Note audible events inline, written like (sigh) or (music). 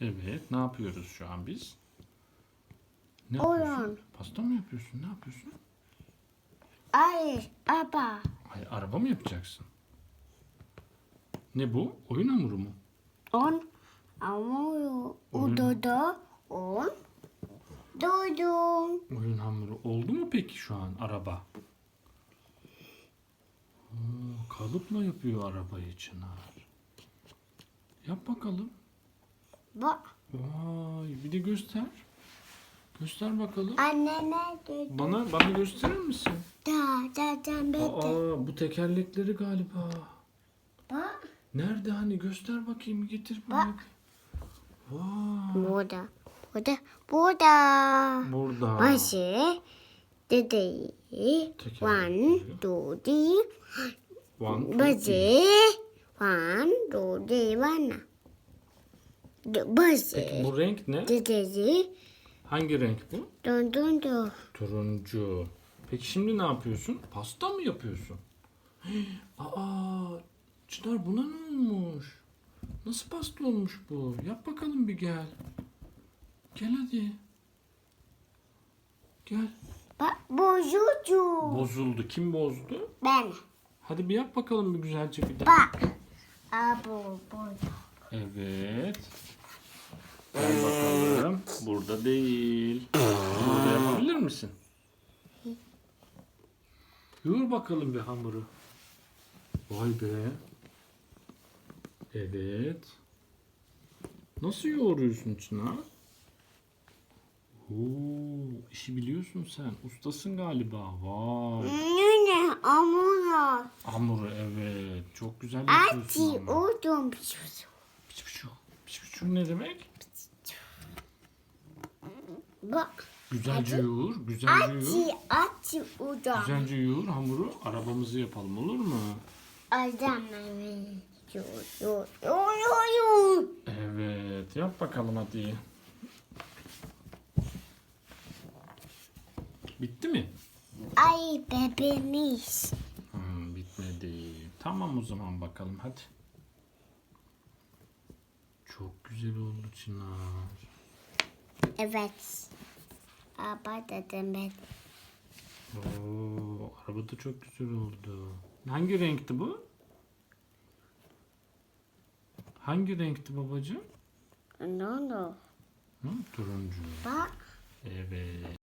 Evet. Ne yapıyoruz şu an biz? Ne Oyun. yapıyorsun? Pasta mı yapıyorsun? Ne yapıyorsun? Hayır, baba. Hayır, araba mı yapacaksın? Ne bu? Oyun hamuru mu? On, amuyu, Oyun. udodo, on, dudum. Oyun hamuru oldu mu peki şu an araba? Oo, kalıpla yapıyor arabayı Çınar. Yap bakalım. Bak, Vay bir de göster. Göster bakalım. anne ne dedi? Bana bana gösterir misin? Da, da, da, bitti. Aa bu tekerlekleri galiba. Bak, Nerede hani göster bakayım getir bana. Vay burada, burada, burada. burada. Başı, dedi, one, two, three, One, two, three. başı, one, two, three, one. Peki Başı, bu renk ne? dedi, Hangi renk bu? dun. Turuncu. Peki şimdi ne yapıyorsun? Pasta mı yapıyorsun? (gasps) Aa, Çınar buna ne olmuş? Nasıl pasta olmuş bu? Yap bakalım bir gel. Gel hadi. Gel. Bak, bozucu. Bozuldu. Kim bozdu? Ben. Hadi bir yap bakalım bir güzelce bir daha. Bak. Abo, bu. Evet. Gel bakalım. Burada değil. Burada yapabilir misin? Yoğur bakalım bir hamuru. Vay be. Evet. Nasıl yoğuruyorsun Çınar? Oo, işi biliyorsun sen. Ustasın galiba. Vay. Ne amına. Hamuru evet. Çok güzel Ati yapıyorsun ama. udum. Piç piç piç ne demek? Bak. Güzelce yoğur, güzelce yoğur. Ati udum. Güzelce yoğur hamuru. Arabamızı yapalım olur mu? Adam Yo yo yo yo yo. Evet, yap bakalım hadi. Bitti mi? Ay bebeğimiz. Hmm, bitmedi. Tamam o zaman bakalım hadi. Çok güzel oldu Çınar. Evet. Baba dedim ben. Oo, araba da çok güzel oldu. Hangi renkti bu? Hangi renkti babacığım? No no. Hı, turuncu. Bak. Evet.